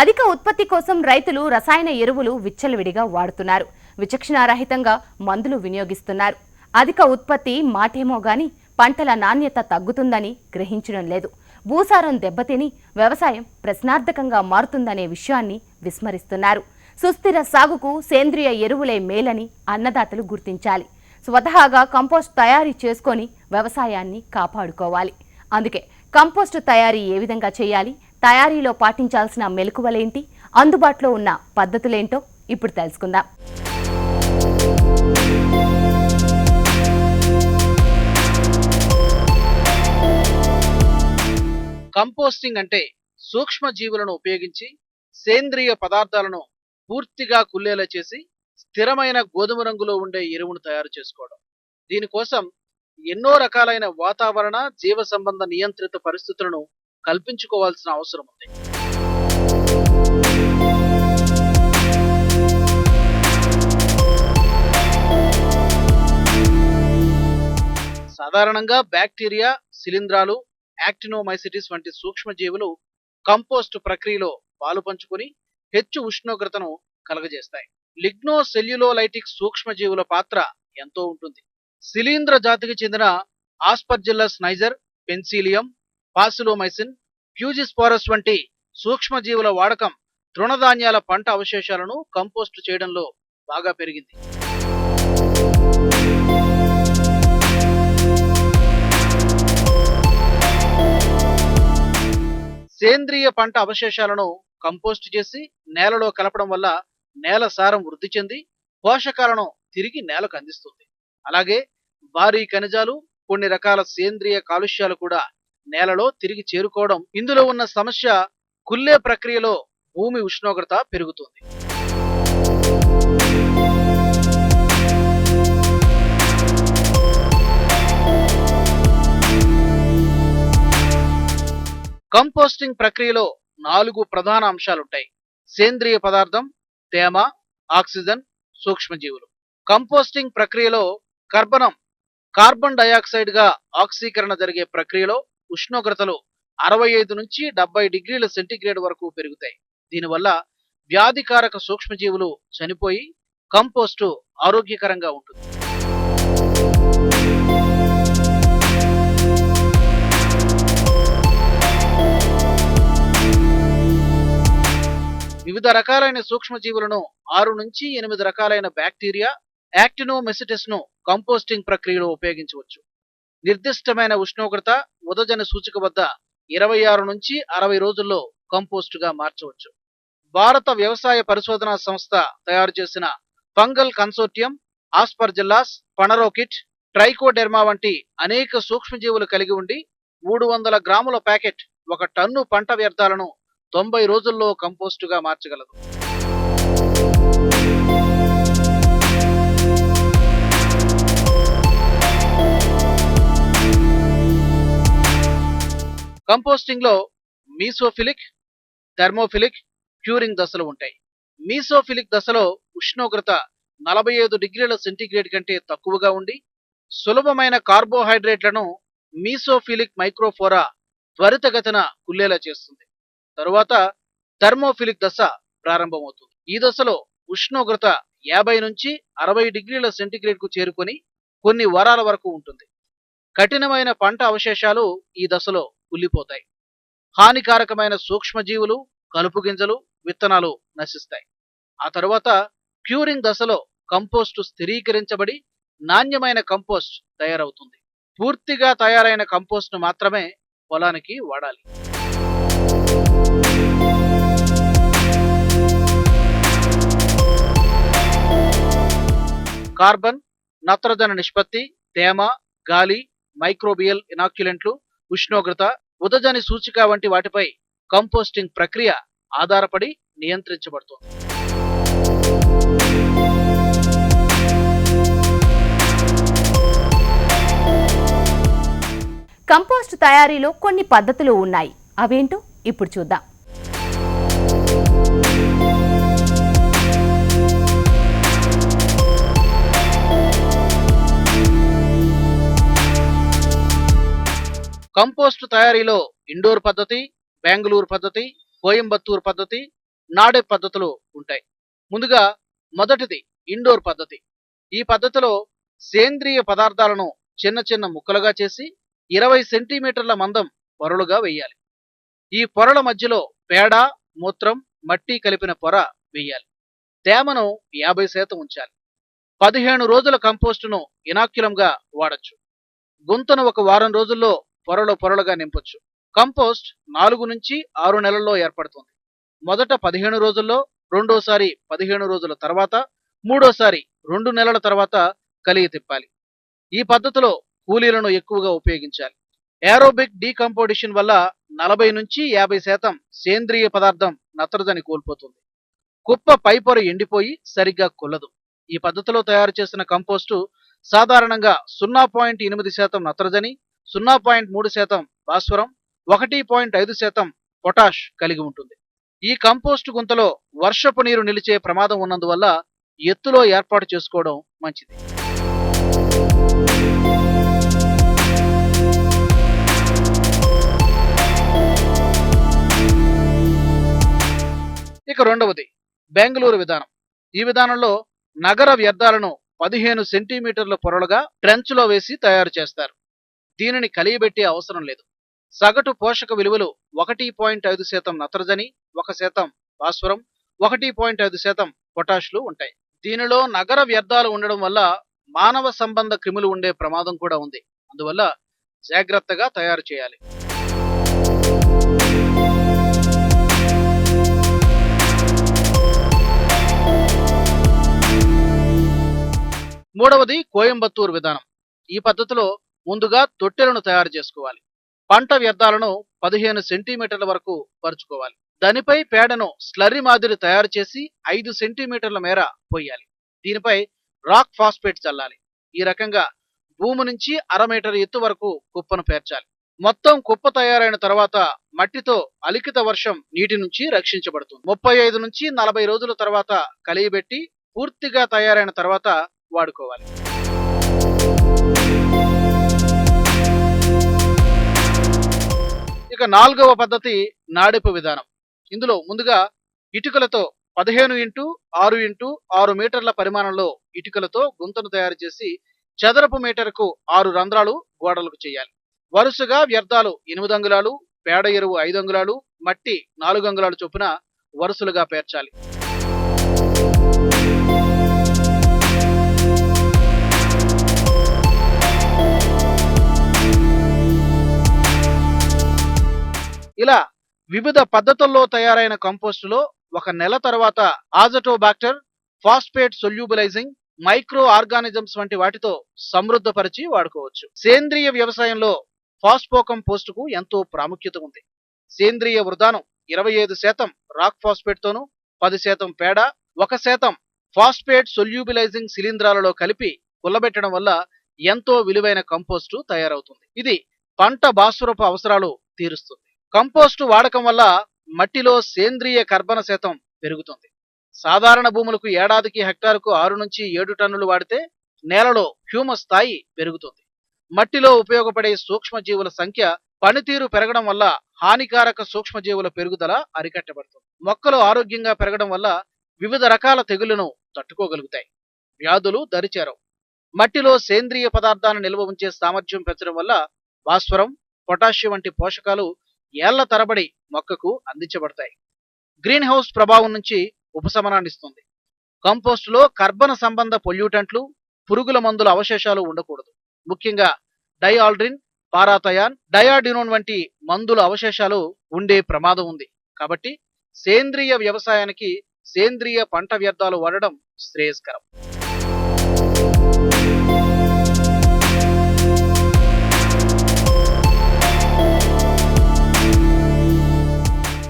అధిక ఉత్పత్తి కోసం రైతులు రసాయన ఎరువులు విచ్చలవిడిగా వాడుతున్నారు. విచక్షణారహితంగా మందులు వినియోగిస్తున్నారు. అధిక ఉత్పత్తి మాటేమో గాని పంటల నాణ్యత తగ్గుతుందని గ్రహించడం లేదు. భూసారం దెబ్బతిని వ్యవసాయం ప్రశ్నార్థకంగా మారుతుందనే విషయాన్ని విస్మరిస్తున్నారు. సుస్థిర సాగుకు సేంద్రియ ఎరువులే మేలని అన్నదాతలు గుర్తించాలి. స్వతహాగా కంపోస్ట్ తయారీ చేసుకొని వ్యవసాయాన్ని కాపాడుకోవాలి. అందుకే కంపోస్టు తయారీ ఏ విధంగా చేయాలి? తయారీలో పాటించాల్సిన మెలకువలేంటి? అందుబాటులో ఉన్న పద్ధతులేంటో ఇప్పుడు తెలుసుకుందాం. కంపోస్టింగ్ అంటే సూక్ష్మ జీవులను ఉపయోగించి సేంద్రియ పదార్థాలను పూర్తిగా కుల్లేలా చేసి స్థిరమైన గోధుమ రంగులో ఉండే ఎరువును తయారు చేసుకోవడం. దీనికోసం ఎన్నో రకాలైన వాతావరణ జీవ సంబంధ నియంత్రిత పరిస్థితులను కల్పించుకోవాల్సిన అవసరం ఉంది. సాధారణంగా బ్యాక్టీరియా శిలీంధ్రాలు యాక్టినోమైసిటిస్ వంటి సూక్ష్మజీవులు కంపోస్ట్ ప్రక్రియలో పాలు పంచుకొని హెచ్చు ఉష్ణోగ్రతను కలగజేస్తాయి. లిగ్నో సెల్యులోలైటిక్ సూక్ష్మజీవుల పాత్ర ఎంతో ఉంటుంది. శిలీంధ్ర జాతికి చెందిన Aspergillus niger Penicillium Paecilomyces fusisporus వంటి సూక్ష్మజీవుల వాడకం తృణధాన్యాల పంట అవశేషాలను కంపోస్ట్ చేయడంలో బాగా పెరిగింది. సేంద్రియ పంట అవశేషాలను కంపోస్ట్ చేసి నేలలో కలపడం వల్ల నేల సారం వృద్ధి చెంది పోషకాలను తిరిగి నేలకు అందిస్తుంది. అలాగే భారీ ఖనిజాలు కొన్ని రకాల సేంద్రియ కాలుష్యాలు కూడా నేలలో తిరిగి చేరుకోవడం. ఇందులో ఉన్న సమస్య కుల్లే ప్రక్రియలో భూమి ఉష్ణోగ్రత పెరుగుతుంది. కంపోస్టింగ్ ప్రక్రియలో నాలుగు ప్రధాన అంశాలుంటాయి. సేంద్రియ పదార్థం తేమ ఆక్సిజన్ సూక్ష్మజీవులు. కంపోస్టింగ్ ప్రక్రియలో కర్బనం కార్బన్ డయాక్సైడ్గా ఆక్సీకరణ జరిగే ప్రక్రియలో ఉష్ణోగ్రతలు అరవై ఐదు నుంచి డెబ్బై డిగ్రీల సెంటీగ్రేడ్ వరకు పెరుగుతాయి. దీనివల్ల వ్యాధికారక సూక్ష్మజీవులు చనిపోయి కంపోస్టు ఆరోగ్యకరంగా ఉంటుంది. వివిధ రకాలైన సూక్ష్మజీవులను ఆరు నుంచి ఎనిమిది రకాలైన బ్యాక్టీరియా యాక్టినోమెసిటిస్ను కంపోస్టింగ్ ప్రక్రియలో ఉపయోగించవచ్చు. నిర్దిష్టమైన ఉష్ణోగ్రత ఉదజన సూచిక వద్ద ఇరవై ఆరు నుంచి అరవై రోజుల్లో కంపోస్ట్గా మార్చవచ్చు. భారత వ్యవసాయ పరిశోధనా సంస్థ తయారు చేసిన ఫంగల్ కన్సోర్టియం ఆస్పర్జిల్లాస్ పనరోకిట్ ట్రైకోడెర్మా వంటి అనేక సూక్ష్మజీవులు కలిగి ఉండి మూడు వందల గ్రాముల ప్యాకెట్ ఒక టన్ను పంట వ్యర్థాలను తొంభై రోజుల్లో కంపోస్టుగా మార్చగలదు. కంపోస్టింగ్లో మీసోఫిలిక్ థర్మోఫిలిక్ క్యూరింగ్ దశలు ఉంటాయి. మీసోఫిలిక్ దశలో ఉష్ణోగ్రత నలభై ఐదు డిగ్రీల సెంటీగ్రేడ్ కంటే తక్కువగా ఉండి సులభమైన కార్బోహైడ్రేట్లను మీసోఫిలిక్ మైక్రోఫోరా త్వరితగతిన కుల్లేలా చేస్తుంది. తరువాత థర్మోఫిలిక్ దశ ప్రారంభమవుతుంది. ఈ దశలో ఉష్ణోగ్రత యాభై నుంచి అరవై డిగ్రీల సెంటీగ్రేడ్కు చేరుకొని కొన్ని వారాల వరకు ఉంటుంది. కఠినమైన పంట అవశేషాలు ఈ దశలో కుళ్ళిపోతాయి. హానికారకమైన సూక్ష్మజీవులు కలుపు గింజలు విత్తనాలు నశిస్తాయి. ఆ తరువాత క్యూరింగ్ దశలో కంపోస్టు స్థిరీకరించబడి నాణ్యమైన కంపోస్ట్ తయారవుతుంది. పూర్తిగా తయారైన కంపోస్ట్ను మాత్రమే పొలానికి వాడాలి. కార్బన్ నత్రజన నిష్పత్తి తేమ గాలి మైక్రోబియల్ ఇనాక్యులెంట్లు ఉష్ణోగ్రత ఉదజని సూచిక వంటి వాటిపై కంపోస్టింగ్ ప్రక్రియ ఆధారపడి నియంత్రించబడుతుంది. కంపోస్ట్ తయారీలో కొన్ని పద్ధతులు ఉన్నాయి. అవేంటో ఇప్పుడు చూద్దాం. కంపోస్ట్ తయారీలో ఇండోర్ పద్ధతి బెంగళూరు పద్ధతి కోయంబత్తూరు పద్ధతి నాడే పద్ధతులు ఉంటాయి. ముందుగా మొదటిది ఇండోర్ పద్ధతి. ఈ పద్ధతిలో సేంద్రియ పదార్థాలను చిన్న చిన్న ముక్కలుగా చేసి ఇరవై సెంటీమీటర్ల మందం పొరలుగా వేయాలి. ఈ పొరల మధ్యలో పేడ మూత్రం మట్టి కలిపిన పొర వేయాలి. తేమను యాభై శాతం ఉంచాలి. పదిహేను రోజుల కంపోస్టును ఇనాక్యులంగా వాడచ్చు. గుంతను ఒక వారం రోజుల్లో పొరలు పొరలుగా నింపొచ్చు. కంపోస్ట్ నాలుగు నుంచి ఆరు నెలల్లో ఏర్పడుతుంది. మొదట పదిహేను రోజుల్లో రెండోసారి పదిహేను రోజుల తర్వాత మూడోసారి రెండు నెలల తర్వాత కలిగి తిప్పాలి. ఈ పద్ధతిలో కూలీలను ఎక్కువగా ఉపయోగించాలి. ఏరోబిక్ డీకంపోడిషన్ వల్ల నలభై నుంచి యాభై శాతం సేంద్రియ పదార్థం నత్రజని కోల్పోతుంది. కుప్ప పైపొర ఎండిపోయి సరిగ్గా కొల్లదు. ఈ పద్ధతిలో తయారు చేసిన కంపోస్టు సాధారణంగా సున్నా పాయింట్ ఎనిమిది శాతం నత్రజని సున్నా పాయింట్ మూడు శాతం భాస్వరం ఒకటి పాయింట్ ఐదు శాతం పొటాష్ కలిగి ఉంటుంది. ఈ కంపోస్ట్ గుంతలో వర్షపు నీరు నిలిచే ప్రమాదం ఉన్నందువల్ల ఎత్తులో ఏర్పాటు చేసుకోవడం మంచిది. ఇక రెండవది బెంగళూరు విధానం. ఈ విధానంలో నగర వ్యర్థాలను పదిహేను సెంటీమీటర్ల పొరలుగా ట్రెంచ్లో వేసి తయారు చేస్తారు. దీనిని కలియబెట్టే అవసరం లేదు. సగటు పోషక విలువలు ఒకటి పాయింట్ ఐదు శాతం నత్రజని ఒక శాతం భాస్వరం ఒకటి పాయింట్ ఐదు శాతం పొటాష్లు ఉంటాయి. దీనిలో నగర వ్యర్థాలు ఉండడం వల్ల మానవ సంబంధ క్రిములు ఉండే ప్రమాదం కూడా ఉంది. అందువల్ల జాగ్రత్తగా తయారు చేయాలి. మూడవది కోయంబత్తూరు విధానం. ఈ పద్ధతిలో ముందుగా తొట్టెలను తయారు చేసుకోవాలి. పంట వ్యర్థాలను పదిహేను సెంటీమీటర్ల వరకు పరుచుకోవాలి. దానిపై పేడను స్లర్రీ మాదిరి తయారు చేసి ఐదు సెంటీమీటర్ల మేర పోయాలి దీనిపై రాక్ ఫాస్ఫేట్ చల్లాలి. ఈ రకంగా భూమి నుంచి అర మీటర్ ఎత్తు వరకు కుప్పను పేర్చాలి. మొత్తం కుప్ప తయారైన తర్వాత మట్టితో అలిఖిత వర్షం నీటి నుంచి రక్షించబడుతుంది. ముప్పై ఐదు నుంచి నలభై రోజుల తర్వాత కలియబెట్టి పూర్తిగా తయారైన తర్వాత వాడుకోవాలి. ఇక నాలుగవ పద్ధతి నాడిపు విధానం. ఇందులో ముందుగా ఇటుకలతో పదిహేను ఇంటూ ఆరు ఇంటూ ఆరు మీటర్ల పరిమాణంలో ఇటుకలతో గుంతను తయారు చేసి చదరపు మీటర్కు ఆరు రంధ్రాలు గోడలకు చేయాలి. వరుసగా వ్యర్థాలు ఎనిమిది అంగుళాలు పేడ ఎరువు ఐదు అంగుళాలు మట్టి నాలుగు అంగుళాలు చొప్పున వరుసలుగా పేర్చాలి. ఇలా వివిధ పద్ధతుల్లో తయారైన కంపోస్టులో ఒక నెల తర్వాత azotobacter phosphate solubilizing micro organisms వంటి వాటితో సమృద్ధపరిచి వాడుకోవచ్చు. సేంద్రియ వ్యవసాయంలో ఫాస్ఫో కు ఎంతో ప్రాముఖ్యత ఉంది. సేంద్రియ వృధానం ఇరవై ఐదు శాతం రాక్ ఫాస్ఫేట్ తోను పది శాతం పేడ ఒక శాతం ఫాస్ఫేట్ సొల్యూబిలైజింగ్ శిలీంధ్రాలలో కలిపి కుల్లబెట్టడం వల్ల ఎంతో విలువైన కంపోస్టు తయారవుతుంది. ఇది పంట భాస్వరపు అవసరాలు తీరుస్తుంది. కంపోస్టు వాడకం వల్ల మట్టిలో సేంద్రియ కర్బన శాతం పెరుగుతుంది. సాధారణ భూములకు ఏడాదికి హెక్టార్కు ఆరు నుంచి ఏడు టన్నులు వాడితే నేలలో హ్యూమస్ స్థాయి పెరుగుతుంది. మట్టిలో ఉపయోగపడే సూక్ష్మజీవుల సంఖ్య పనితీరు పెరగడం వల్ల హానికారక సూక్ష్మజీవుల పెరుగుదల అరికట్టబడుతుంది. మొక్కలు ఆరోగ్యంగా పెరగడం వల్ల వివిధ రకాల తెగుళ్ళను తట్టుకోగలుగుతాయి. వ్యాధులు దరిచేరవు. మట్టిలో సేంద్రియ పదార్థాన్ని నిల్వ ఉంచే సామర్థ్యం పెంచడం వల్ల భాస్వరం పొటాషియం వంటి పోషకాలు ఏళ్ళ తరబడి మొక్కకు అందించబడతాయి. గ్రీన్ హౌస్ ప్రభావం నుంచి ఉపశమనాన్నిస్తుంది కంపోస్టులో కర్బన సంబంధ పొల్యూటెంట్లు పురుగుల మందుల అవశేషాలు ఉండకూడదు. ముఖ్యంగా డైఆల్డ్రిన్ పారాథయాన్ డయాడినోన్ వంటి మందుల అవశేషాలు ఉండే ప్రమాదం ఉంది. కాబట్టి సేంద్రియ వ్యవసాయానికి సేంద్రియ పంట వ్యర్థాలు వాడడం శ్రేయస్కరం.